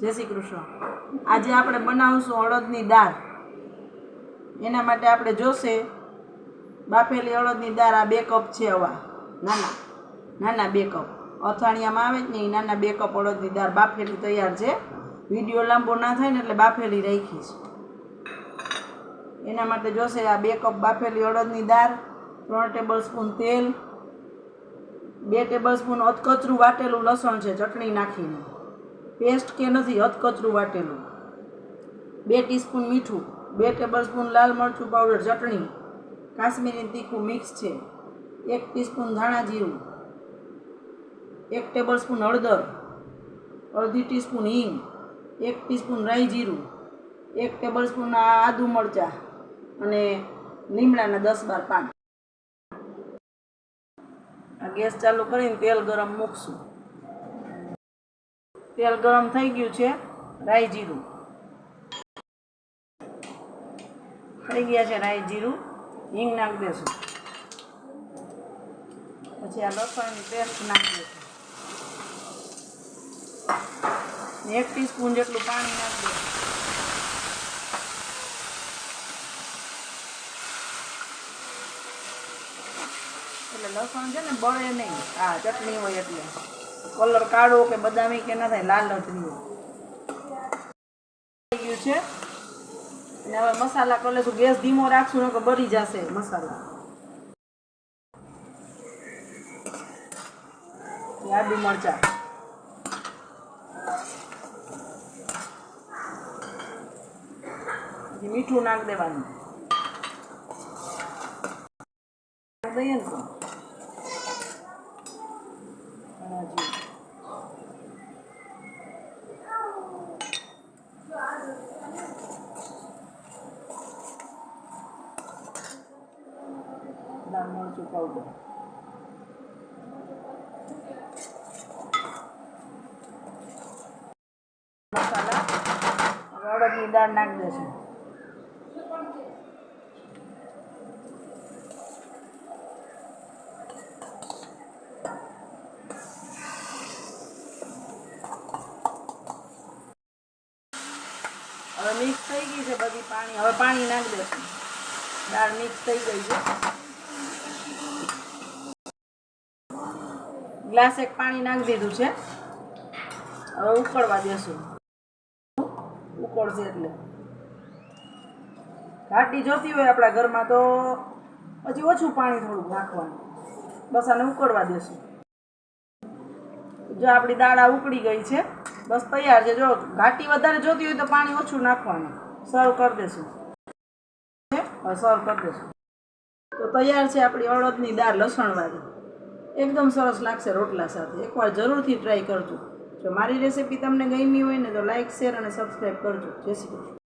જય શ્રી કૃષ્ણ. આજે આપણે બનાવશું અડદની દાળ. એના માટે આપણે જોશે, બાફેલી અડદની દાળ આ બે કપ છે હવા નાના નાના બે કપ. અથાણિયામાં આવે જ ને નાના બે કપ અડદની દાળ બાફેલી તૈયાર છે. વીડિયો લાંબો ના થાય ને એટલે બાફેલી રાખી છે એના માટે જોશે આ બે કપ બાફેલી અડદની દાળ, ત્રણ ટેબલ સ્પૂન તેલ, બે ટેબલ સ્પૂન અધકચરું વાટેલું લસણ છે, ચટણી નાખીને. પેસ્ટ કે નથી, હથકચરું વાટેલું. બે ટીસ્પૂન મીઠું, બે ટેબલ સ્પૂન લાલ મરચું પાવડર ચટણી. કાશ્મીરી તીખું મિક્સ છે. એક ટીસ્પૂન ધાણા જીરું. એક ટેબલ સ્પૂન હળદર. અડધી ટીસ્પૂન હિંગ. એક ટીસ્પૂન રાઈ જીરું. એક ટેબલ સ્પૂન આદુ મરચાં અને લીમડાના દસ બાર પાન. આ ગેસ ચાલુ કરીને તેલ ગરમ મૂકશું. તેલ ગરમ થઈ ગયું છે, રાઈ જીરું. થઈ ગયા છે રાઈ જીરું. હિંગ નાખી દેશું. પછી આ લસણની પેસ્ટ નાખી દેશું. એક ટીસ્પૂન જેટલું પાણી નાખી દેશું. એટલે લસણ છે ને બળે નહીં. આ ચટણી હોય એટલે. કલર કાળો કે બદામી કે ના થાય, લાલ જ ગયું છે. અને હવે મસાલા કરી લેશું ગેસ ધીમો રાખશું ને બળી જશે મસાલા. આદુ મરચા. મીઠું નાખ દેવાનું. દઈએ ને તો ધાણા જીરું. લાલ મરચું પાવડર મસાલા હવે અડદની દાળ નાખી દેશું હવે મિક્સ થઈ ગઈ છે બધી પાણી હવે પાણી નાખી દેશું દાળ મિક્સ થઈ ગઈ છે ગ્લાસ એક પાણી નાખી દીધું છે. હવે ઉકળવા દેશું. ઉકળશે એટલે. ઘાટી જોતી હોય આપણા ઘરમાં તો પછી ઓછું પાણી થોડુંક નાખવાનું. બસ આને ઉકળવા દેશું. જો આપણી દાળ ઉકળી ગઈ છે, બસ તૈયાર છે. જો ઘાટી વધારે જોતી હોય તો પાણી ઓછું નાખવાનું. સર્વ કરી દેશું. સર્વ કરી દેશું. તો તૈયાર છે આપણી અડદની દાળ લસણવાળી. એકદમ સરસ લાગશે રોટલા સાથે. એકવાર જરૂરથી ટ્રાય કરજો. જો મારી રેસીપી તમને ગમી હોય ને તો લાઇક શેર અને સબસ્ક્રાઈબ કરજો. જય શ્રી કૃષ્ણ.